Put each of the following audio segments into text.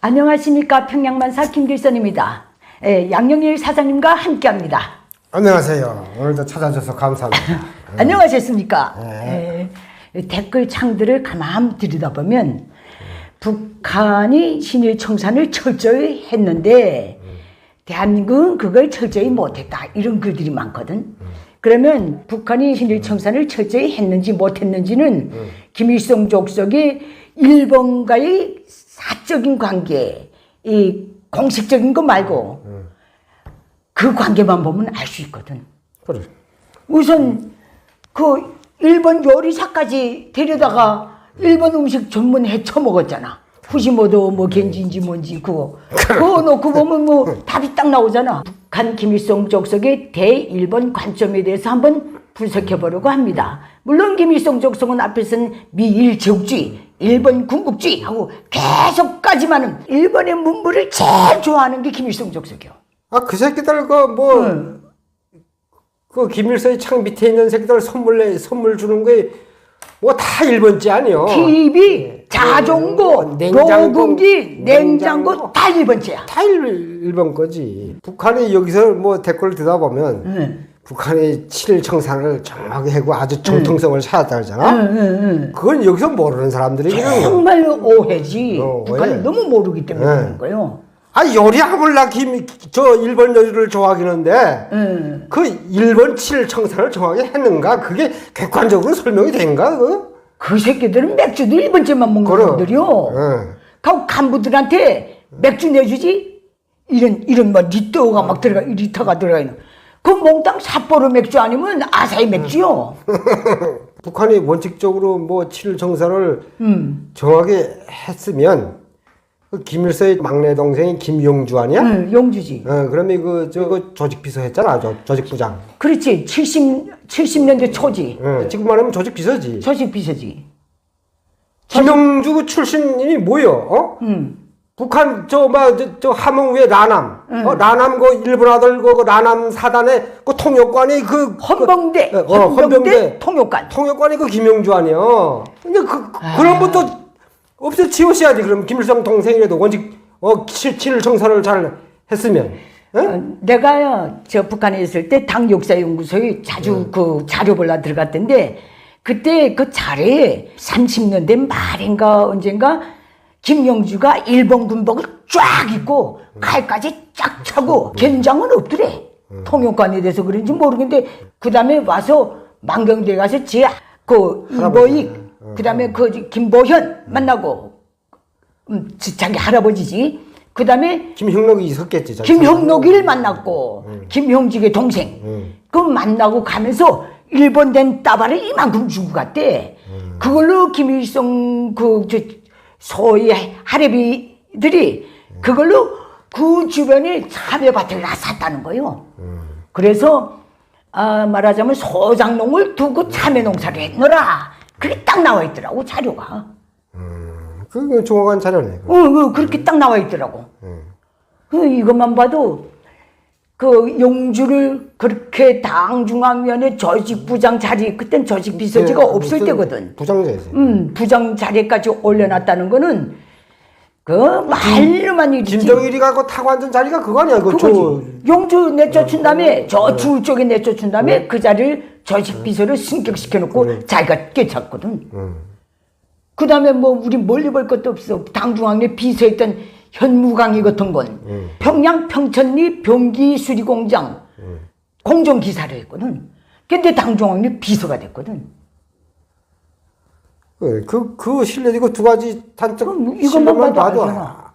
안녕하십니까 평양만사 김길선입니다. 예, 양영일 사장님과 함께합니다. 안녕하세요. 오늘도 찾아줘서 감사합니다. 안녕하셨습니까? 예, 댓글 창들을 가만 들여다보면 북한이 신일 청산을 철저히 했는데 대한민국은 그걸 철저히 못했다 이런 글들이 많거든. 그러면 북한이 신일 청산을 철저히 했는지 못했는지는 김일성 족속이 일본과의 사적인 관계, 이 공식적인 거 말고 그 관계만 보면 알 수 있거든. 그래. 우선 그 일본 요리사까지 데려다가 일본 음식 전문해 처먹었잖아. 후시모도 뭐 겐지인지 뭔지 그거 그거 놓고 보면 뭐 답이 딱 나오잖아. 북한 김일성 족속의 대일본 관점에 대해서 한번 분석해 보려고 합니다. 물론 김일성 족속은 앞에서는 미일 제국주의, 일본 군국주의 하고 계속까지만은 일본의 문물을 제일 좋아하는 게 김일성 족속이요. 아, 그 새끼들, 그, 뭐, 그 김일성이 창 밑에 있는 새끼들 선물, 내, 선물 주는 게, 뭐 다 일본지 아니요. TV, 자전거, 어, 냉장고, 노공기, 냉장고 냉장고. 다 일본제야. 다 일, 일본 거지. 북한이 여기서 뭐 댓글을 듣다 보면, 응, 북한이 칠일 청산을 정확히 하고 아주 정통성을 찾았다 그러잖아. 응, 응. 그건 여기서 모르는 사람들이 그냥. 정말 오해지. 어, 북한이 오해. 너무 모르기 때문에 네. 그런 거요. 아, 요리 아무나 김, 저 일본 요리를 좋아하긴 한데, 응. 그 일본 칠 청산을 정확히 했는가? 그게 객관적으로 설명이 된가? 그? 그 새끼들은 맥주도 일본제만 먹는 그래. 놈들이요. 응. 그 간부들한테 맥주 내주지? 이런, 이런 뭐 리터가 막 들어가, 리터가 들어가 있는. 그 몽땅 삿포로 맥주 아니면 아사히 맥주요. 북한이 원칙적으로 뭐칠 청산을 음. 정확히 했으면 그 김일성의 막내 동생이 김용주 아니야? 응, 용주지. 어, 그러면 그, 저, 그 조직 비서 했잖아, 저, 조직 부장. 그렇지. 70, 70년대 초지. 응. 지금 말하면 조직 비서지. 조직 비서지. 김용주 그 출신이 뭐여? 어? 음. 북한 저뭐 저, 저 함흥위의 라남, 어, 라남 그 일본 아들 그, 그 라남 사단의 그 통역관이 그 헌병대, 그, 어, 헌병대, 헌병대 통역관. 통역관이 그 김용주 아니야. 근데 그, 그 그런 것도 없애 지워셔야지. 그럼 김일성 동생이라도 원칙 어 칠, 칠 청산을 잘 했으면. 예? 어, 내가요, 저 북한에 있을 때 당 역사연구소에 자주 그 자료 보러 들어갔던데, 그때 그 자리에 30년대 말인가 언젠가 김영주가 일본 군복을 쫙 입고 칼까지 쫙 차고 견장은 없더래. 통역관이 돼서 그런지 모르겠는데, 그 다음에 와서 만경대 가서 제그 이보익, 그 다음에 그 김보현 만나고, 음, 지- 자기 할아버지지. 그 다음에 김형록이 있었겠지. 김형록이를 만났고 김형직의 동생. 그 만나고 가면서 일본 된 따발을 이만큼 주고 갔대. 그걸로 김일성 그저 소위 할애비들이 그걸로 그 주변에 참외밭을 다 샀다는 거예요 그래서 아, 말하자면 소장농을 두고 참외 농사를 했노라 그게 딱 나와 있더라고 자료가 그 중앙관 자료네. 어, 어, 그렇게 딱 나와 있더라고. 그 이것만 봐도 그 용주를 그렇게 당 중앙위원회 조직부장 자리 그땐 조직 비서지가 네, 없을 때거든. 부장자였어요. 음, 부장 자리까지 올려놨다는 거는 그 말로만 이르지. 김정일이 가고 타고 앉은 자리가 그거 아니야? 그 저. 용주 내쫓은 다음에 저줄 쪽에 내쫓은 다음에 그 자리를 조직 비서를 승격시켜 놓고 자기가 깨쳤거든. 그 다음에 뭐 우리 멀리 볼 것도 없어. 당중앙에 비서했던 현무강이 같은 건 평양 평천리 병기 수리 공장 공정 기사를 했거든. 근데 당중앙에 비서가 됐거든. 그, 그그두 가지 그럼 이것만 봐도 알잖아.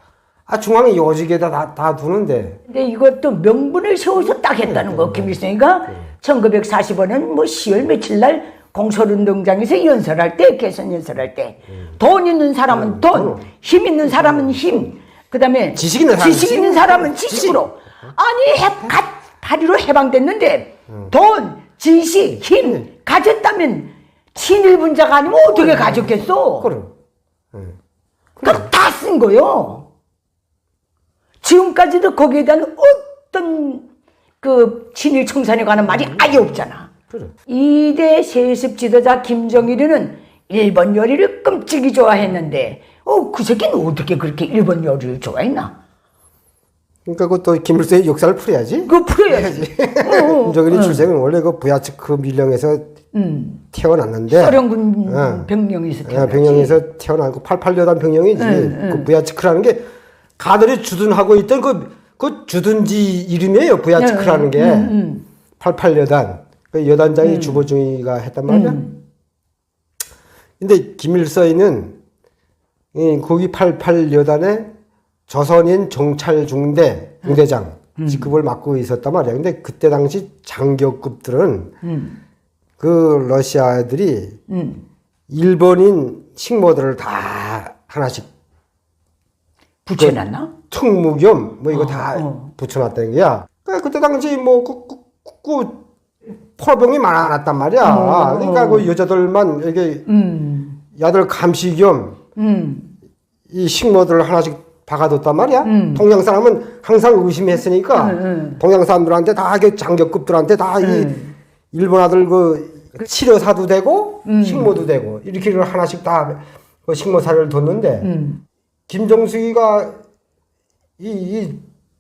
아, 중앙에 요직에다 다, 다 두는데. 근데 이것도 명분을 세워서 딱 했다는 거. 김일성이가 1945년 뭐 10월 며칠 날 공설운동장에서 연설할 때, 개선 연설할 때, 돈 있는 사람은 돈, 힘 있는 사람은 힘, 그 다음에 지식 있는 사람은 지식 있는 사람은 지식으로. 아니, 해, 갓, 파리로 해방됐는데, 돈, 지식, 힘 가졌다면 친일 분자가 아니면 어떻게 가졌겠어? 그럼. 그럼 다쓴 거요. 지금까지도 거기에 대한 어떤 그 친일 청산에 관한 말이 아예 없잖아. 그래. 이대 세습 지도자 김정일이는 일본 요리를 끔찍이 좋아했는데 어, 그 새끼는 어떻게 그렇게 일본 요리를 좋아했나? 그러니까 그것도 김일성의 역사를 풀어야지. 그거 풀어야지. 김정일이 출생은 원래 그 부야츠크 밀령에서 음. 태어났는데 소련군 응. 병령에서 어, 태어났지. 병영에서 태어나고 88여단 병영이지. 응, 그 부야츠크라는 게 가들이 주둔하고 있던 그, 그 주둔지 이름이에요. 부야츠크라는 응, 게. 응, 응. 88여단. 그 여단장이 주보중이가 했단 말이야. 근데 김일성이는 이 거기 88여단에 조선인 정찰 중대 중대장 직급을 맡고 있었단 말이야. 근데 그때 당시 장교급들은 음. 그 러시아 애들이 음. 일본인 식모들을 다 하나씩 붙여놨나? 특무 겸 뭐 이거 다 어. 붙여놨다는 거야. 그러니까 그때 당시 뭐 그, 그, 그, 그 포병이 많았단 말이야. 어. 그러니까 그 여자들만 이게 음. 야들 감시 겸 이 음. 식모들을 하나씩 박아뒀단 말이야. 음. 동양 사람은 항상 의심했으니까 음, 음. 동양 사람들한테 다 이게 장교급들한테 다이 음. 일본 아들 그 치료사도 되고 음. 식모도 되고 이렇게 하나씩 다 그 식모사를 뒀는데 음. 김정숙이가 이, 이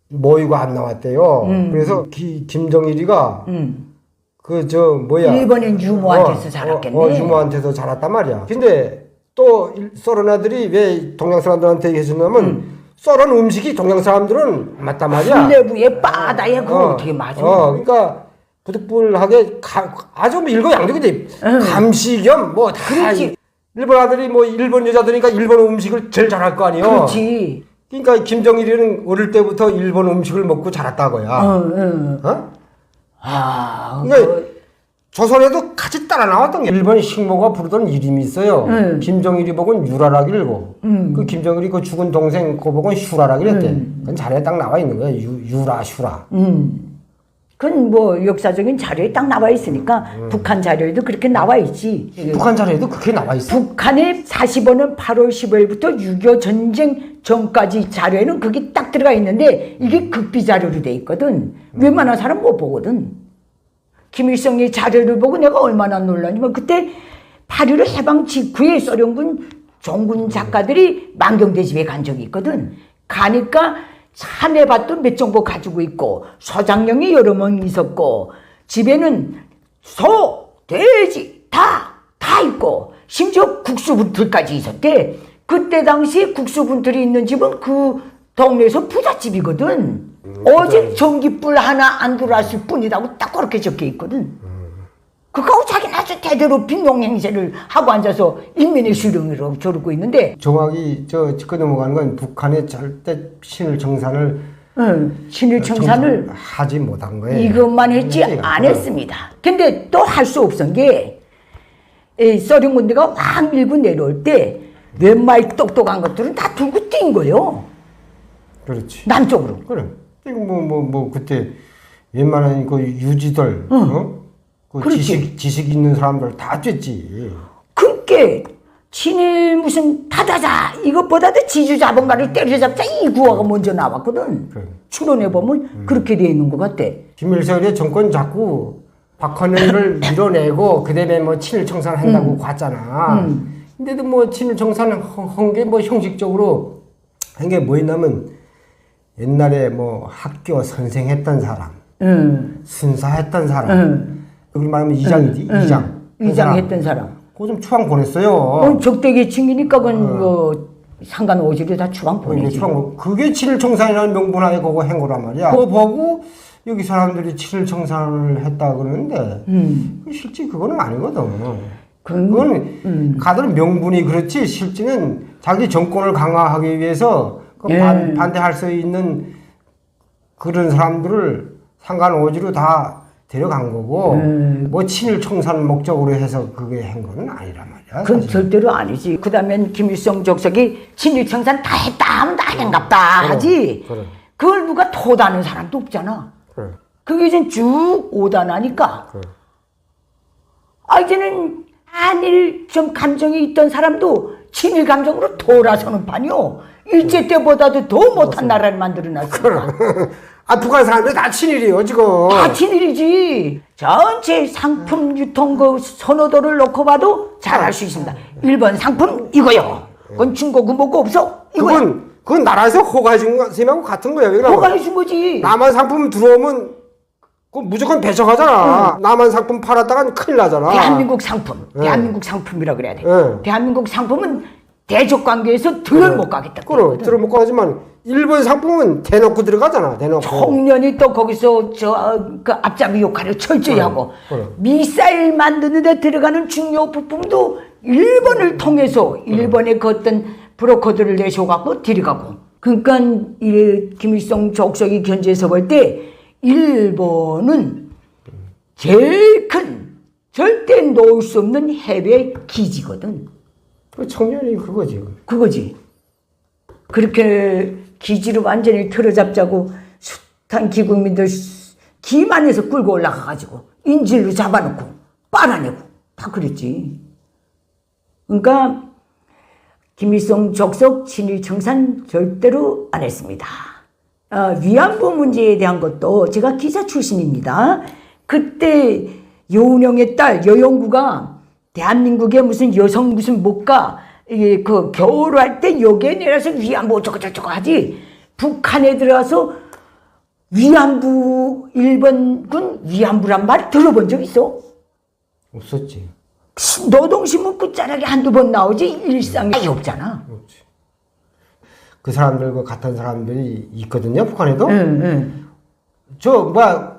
모의가 안 나왔대요. 음. 그래서 기, 김정일이가 음. 그저 뭐야 일본인 유모한테서 어, 자랐겠네. 어, 어, 유모한테서 자랐단 말이야. 근데 또 일- 소련 애들이 왜 동양 사람들한테 해주냐면 음. 소련 음식이 동양 사람들은 안 맞단 말이야. 내부에 바다에 그거 어. 떻게 맞아? 어, 그러니까 부득불하게 가, 아주 뭐 일거양득인데 감시 겸뭐다 그렇지. 일본 아들이 뭐 일본 여자들이니까 일본 음식을 제일 잘할 거 아니에요. 그렇지. 그러니까 김정일이는 어릴 때부터 일본 음식을 먹고 자랐다고야. 어, 어. 어? 아, 그러니까 그, 조선에도 같이 따라 나왔던 게 일본 식모가 부르던 이름이 있어요. 음. 김정일이 복은 유라라길고 그 김정일이 그 죽은 동생 그 복은 슈라라길랬대. 그건 자료에 딱 나와 있는 거야. 유, 유라 슈라. 음. 그건 뭐 역사적인 자료에 딱 나와 있으니까 북한 자료에도 그렇게 나와 있지. 북한 자료에도 그게 나와 있어. 북한의 45년 8월 15일부터 6.25 전쟁 전까지 자료에는 그게 딱 들어가 있는데 이게 극비 자료로 돼 있거든. 웬만한 사람 못 보거든. 김일성의 자료를 보고 내가 얼마나 놀랐냐면 그때 8.15 해방 직후에 소련군 종군 작가들이 만경대 집에 간 적이 있거든. 가니까 사내밭도 몇 정도 가지고 있고 서장령이 여러 명 있었고 집에는 소, 돼지 다, 다 있고 심지어 국수분들까지 있었대. 그때 당시 국수분들이 있는 집은 그 동네에서 부잣집이거든. 오직 전기불 하나 안 들어왔을 뿐이라고 딱 그렇게 적혀 있거든. 그거하고 자기는 아주 대대로 빈용행세를 하고 앉아서 인민의 수령이라고 저러고 있는데 정확히 저 짚고 넘어가는 건 북한의 절대 신을 정산을 응, 친일 청산을 정산 하지 못한 거예요. 이것만 했지 그러니까. 안 했습니다. 근데 또 할 수 없은 게, 이 소련 군대가 확 밀고 내려올 때, 웬마이 똑똑한 것들은 다 들고 뛴 거예요. 그렇지. 남쪽으로. 그래. 뭐뭐 뭐 뭐 그때 웬만한 그 유지들, 어? 그 그렇지. 지식 지식 있는 사람들 다 쬐지. 그게 친일 무슨 타다자 이것보다도 지주 자본가를 때려잡자 이 구호가 먼저 나왔거든. 그래. 추론해 보면 그렇게 돼 있는 것 같아. 김일성의 정권 자꾸 박헌영을 밀어내고 그다음에 뭐 친일 청산한다고 갔잖아. 근데도 뭐 친일 청산 한 게 뭐 형식적으로 한 게 뭐였냐면 옛날에 뭐 학교 선생 했던 사람, 응, 순사 했던 사람, 응, 여기 말하면 이장이지 응. 이장. 한 이장. 했던 사람. 그거 좀 추방 보냈어요. 어, 적대계층이니까 그건 뭐 상관 오지로 다 추방 보내지. 추방 그게 친일 청산이라는 명분하에 그거 한 거란 말이야. 그거 보고 여기 사람들이 친일 청산을 했다 그러는데 음. 실제 그거는 아니거든. 그건 그건 가들은 명분이 그렇지 실제는 자기 정권을 강화하기 위해서 그 예. 반, 반대할 수 있는 그런 사람들을 상관오지로 다 데려간 거고 음. 뭐 친일 청산 목적으로 해서 그게 한 거는 아니란 말이야. 그건 사실. 절대로 아니지. 그 다음엔 김일성 족석이 친일 청산 다 했다 하면 다 했갑다 하지. 그래. 그걸 누가 토다는 사람도 없잖아. 그래. 그게 이제 쭉 오다나니까. 그래. 아, 이제는 한일 좀 감정이 있던 사람도 친일 감정으로 돌아서는 판이요. 일제 때보다도 더 못한 나라를 만들어놨어. 아 북한 사람들이 다 친일이에요 지금. 다 친일이지. 전체 상품 유통 그 선호도를 놓고 봐도 잘할 수 있습니다. 1번 상품 이거요. 그건 중고고 뭐고 없어. 이거야. 그건 그건 나라에서 허가해 준 셈하고 같은 거예요. 뭐가 해 준 거지. 남한 상품 들어오면 그 무조건 배척하잖아. 남한 상품 팔았다간 큰일 나잖아. 대한민국 상품, 네. 대한민국 상품이라 그래야 돼. 네. 대한민국 상품은 대적 관계에서 덜못 가겠다. 그럼 들어먹고 하지만 일본 상품은 대놓고 들어가잖아. 대놓고. 청년이 또 거기서 저 그 앞잡이 역할을 철저히 하고 그래. 미사일 만드는 데 들어가는 중요 부품도 일본을 통해서 일본의 그 어떤 브로커들을 내셔갖고 들어가고 그러니까 이 김일성 적석이 견제해서 볼 때 일본은 제일 큰 절대 놓을 수 없는 해외 기지거든. 그 청년이 그거지. 그거지. 그렇게 기지를 완전히 틀어잡자고 숱한 기국민들 기만해서 끌고 올라가가지고 인질로 잡아놓고 빨아내고 다 그랬지. 그러니까 김일성 적석 친일 청산 절대로 안 했습니다. 어, 위안부 문제에 대한 것도 제가 기자 출신입니다. 그때 여운형의 딸 여영구가 대한민국의 무슨 여성 무슨 이게 그 겨울 할 때 여기에 내려서 위안부 어쩌고 저쩌고 하지 북한에 들어가서 위안부 일본군 위안부란 말 들어본 적 있어? 없었지. 노동신문 끝자락에 한두 번 나오지 일상에 없잖아. 그 사람들과 같은 사람들이 있거든요. 북한에도. 응, 응. 저 뭐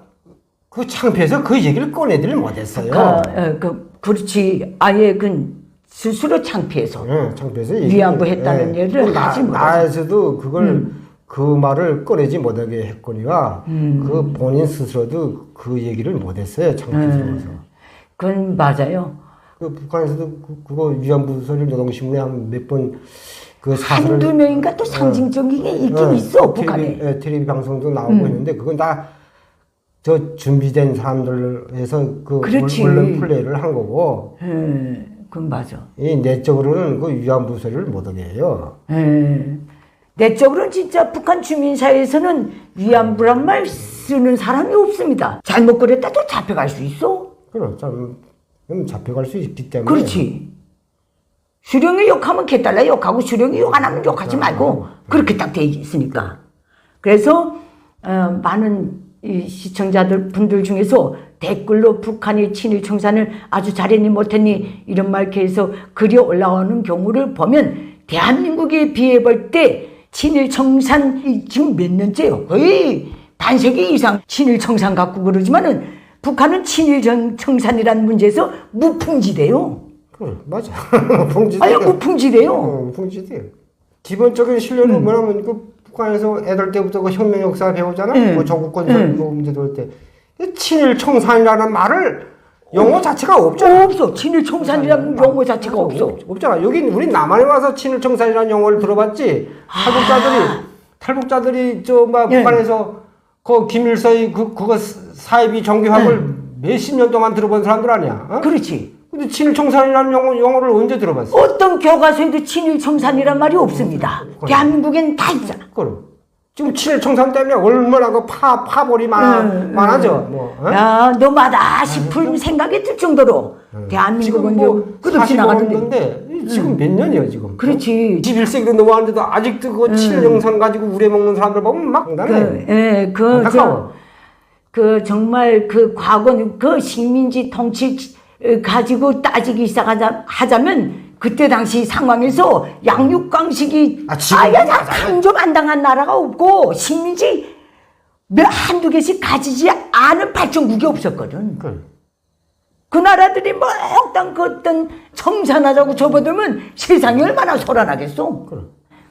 그 창피해서 그 얘기를 꺼내들 못했어요. 아, 어, 그, 그렇지. 아예 그 스스로 창피해서. 예, 창피해서 위안부 했다는 얘기를 나, 하지. 나에서도 그걸 그 말을 꺼내지 못하게 했거니와 음. 그 본인 스스로도 그 얘기를 못했어요. 창피스러워서. 음. 그건 맞아요. 그 북한에서도 그, 그거 위안부 소리를 노동신문에 한 몇 번 그 사설을 한두 명인가 또 상징적인 게 있긴 예, 있어, 북한에. 음. 예, 텔레비 방송도 나오고 있는데 그건 다 저 준비된 사람들에서 그 그렇지. 언론 플레이를 한 거고 예, 그건 맞아. 이 내적으로는 그 위안부 소리를 못 하게 해요. 예. 내적으로는 진짜 북한 주민 사회에서는 위안부란 말 쓰는 사람이 없습니다. 잘못 그랬다 또 잡혀갈 수 있어. 그럼 참 음, 잡혀갈 수 있기 때문에 그렇지. 수령이 욕하면 개달라 욕하고 수령이 욕 안 하면 욕하지 말고 그렇게 딱 돼 있으니까. 그래서 어, 많은 이 시청자들 분들 중에서 댓글로 북한이 친일 청산을 아주 잘했니 못했니 이런 말 계속 글이 올라오는 경우를 보면 대한민국에 비해 볼 때 친일 청산 이 지금 몇 년째요? 거의 반세기 이상 친일 청산 갖고 그러지만은 북한은 친일 정- 청산이라는 문제에서 무풍지대요. 그래 맞아 풍지대 아니 무풍지대요. 어, 풍지대 기본적인 신뢰는 음. 뭐냐면 그 북한에서 애들 때부터 그 혁명 역사 배우잖아 응. 뭐 조국권 응. 뭐 문제 들을 때 친일 청산이라는 말을 영어 자체가 없잖아 없어. 친일 청산이라는 용어 자체가 없어. 없- 없잖아. 여기 우리 남한에 와서 친일 청산이라는 용어를 들어봤지. 탈북자들이 탈북자들이 저막 예. 북한에서 그 김일성이 그 그거 사이비 정교학을 몇십 년 동안 들어본 사람들 아니야. 어? 그렇지. 근데 친일청산이라는 용어, 용어를 언제 들어봤어? 어떤 교과서에도 친일 청산이란 말이 없습니다. 대한민국엔 다 있잖아. 그럼 지금 친일청산 때문에 얼마나 그 파 파벌이 많아 음, 많아져. 뭐. 어? 야, 너마다 싶은 생각이 들 정도로 대한민국은 지금 뭐뭐 끝없이 45년 나가는데. 건데 지금 몇 년이에요 지금? 그렇지. 21세기도 넘어왔는데도 아직도 그 친일영상 가지고 우려먹는 사람들 보면 막 당해. 그, 예, 그, 저. 그 정말 그 과거 그 식민지 통치 가지고 따지기 시작하자면 그때 당시 상황에서 양육강식이 아, 아예 맞아요. 한점 안 당한 나라가 없고 식민지 몇 한두 개씩 가지지 않은 발전국이 없었거든. 그래. 그 나라들이 뭐 어떤 그 어떤 청산하자고 접어들면 세상이 얼마나 소란하겠어.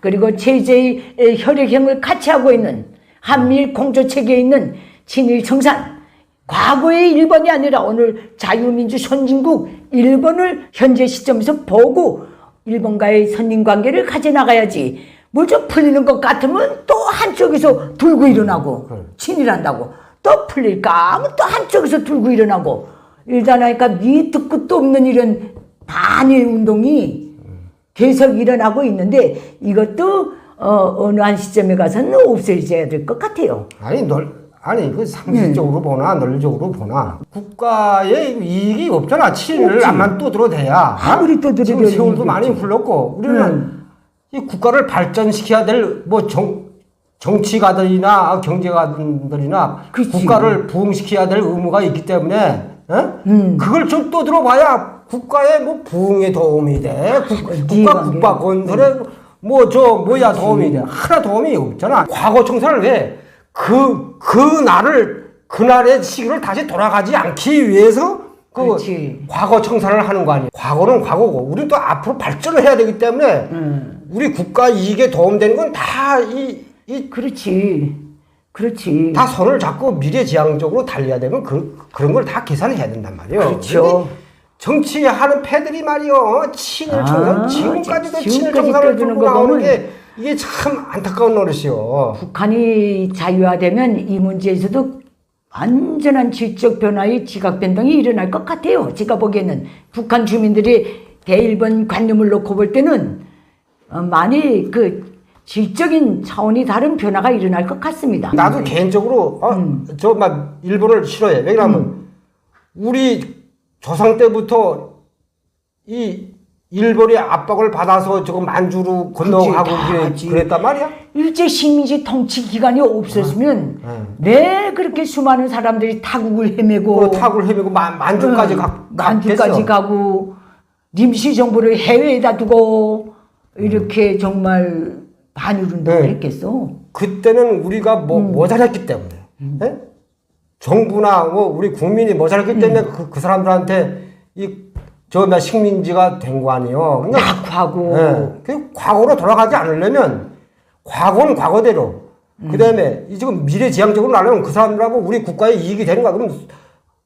그리고 체제의 혈액형을 같이 하고 있는 한미일 공조 체계에 있는 친일 청산. 과거의 일본이 아니라 오늘 자유민주 선진국 일본을 현재 시점에서 보고 일본과의 선임 관계를 가져나가야지. 뭘좀 풀리는 것 같으면 또 한쪽에서 들고 일어나고 친일한다고 또 풀릴까 하면 또 한쪽에서 들고 일어나고 일단 하니까 밑도 끝도 없는 이런 반일 운동이 계속 일어나고 있는데 이것도 어, 어느 한 시점에 가서는 없어져야 될 것 같아요. 아니 널 아니 그 상식적으로 네. 보나 논리적으로 보나 국가에 이익이 없잖아 없지. 안만 떠들어대야 아무리 떠들어대야 지금 세월도 많이. 흘렀고 우리는 음. 이 국가를 발전시켜야 될 뭐 정, 정치가들이나 경제가들이나 그치. 국가를 부흥시켜야 될 의무가 있기 때문에 어? 음. 그걸 좀 떠들어봐야 국가의 뭐 부흥에 도움이 돼 국, 그 국가 이해관계. 국가 건설에 뭐 저 뭐야 도움이 돼 하나 도움이 없잖아 과거 청산을 왜 그 그 날을 그날의 시기를 다시 돌아가지 않기 위해서 그 그렇지. 과거 청산을 하는 거 아니에요. 과거는 과거고 우리는 또 앞으로 발전을 해야 되기 때문에 음. 우리 국가 이익에 도움되는 건 다 이이다 그렇지. 그렇지. 손을 잡고 미래지향적으로 달려야 되면 그, 그런 걸 다 계산해야 된단 말이에요. 그렇죠. 근데 정치하는 패들이 말이요 친일 청산 아, 지금까지도 친일 청산을 들고 거 나오는 게 이게 참 안타까운 노릇이요. 북한이 자유화되면 이 문제에서도 완전한 질적 변화의 지각 변동이 일어날 것 같아요. 제가 보기에는 북한 주민들이 대일본 관념을 놓고 볼 때는 어, 많이 그 질적인 차원이 다른 변화가 일어날 것 같습니다. 나도 개인적으로 음. 어, 저막 일본을 싫어해. 왜냐하면 우리 조상 때부터 이 일본의 압박을 받아서 저거 만주로 건너가고 하지. 그랬단 말이야. 일제 식민지 통치 기간이 없었으면 왜 그렇게 수많은 사람들이 타국을 헤매고 그 타구를 헤매고 만, 만주까지 가, 음, 만주까지. 가고 임시 정부를 해외에다 두고 이렇게 정말 반일운동을 네. 했겠어. 그때는 우리가 뭐 음. 모자랐기 때문에 예? 정부나 뭐 우리 국민이 모자랐기 음. 때문에 그, 그 사람들한테 이 저 식민지가 된 거 아니에요. 그러니까 낙하고 예. 그 과거로 돌아가지 않으려면 과거는 과거대로 음. 그다음에 이 지금 미래지향적으로 나려면 그 사람들하고 우리 국가에 이익이 되는 거야. 그럼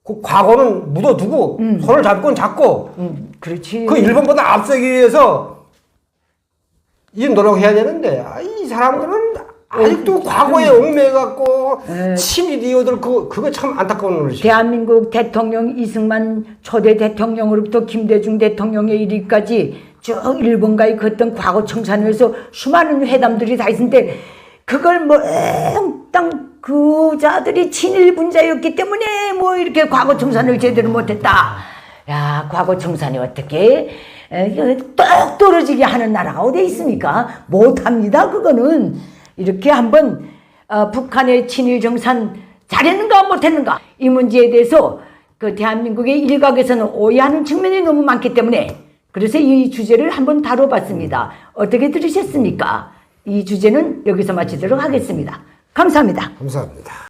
그 과거는 묻어두고 손을 잡고 잡고 음, 그렇지. 그 일본보다 앞서기 위해서 이 노력해야 되는데 아, 이 사람들은 아직도 과거에 얽매갖고 친일이어들 그 그거 참 안타까운 노릇이야. 대한민국 대통령 이승만 초대 대통령으로부터 김대중 대통령의 이르기까지 쭉 일본과의 그 어떤 과거 청산에서 수많은 회담들이 다 있는데 그걸 뭐 몽땅 그 자들이 친일 분자였기 때문에 뭐 이렇게 과거 청산을 제대로 못했다. 야 과거 청산이 어떻게 똑 떨어지게 하는 나라가 어디 있습니까? 못합니다 그거는 이렇게 한번 어, 북한의 친일 정산 잘했는가 못했는가 이 문제에 대해서 그 대한민국의 일각에서는 오해하는 측면이 너무 많기 때문에 그래서 이 주제를 한번 다뤄봤습니다. 어떻게 들으셨습니까? 이 주제는 여기서 마치도록 하겠습니다. 감사합니다. 감사합니다.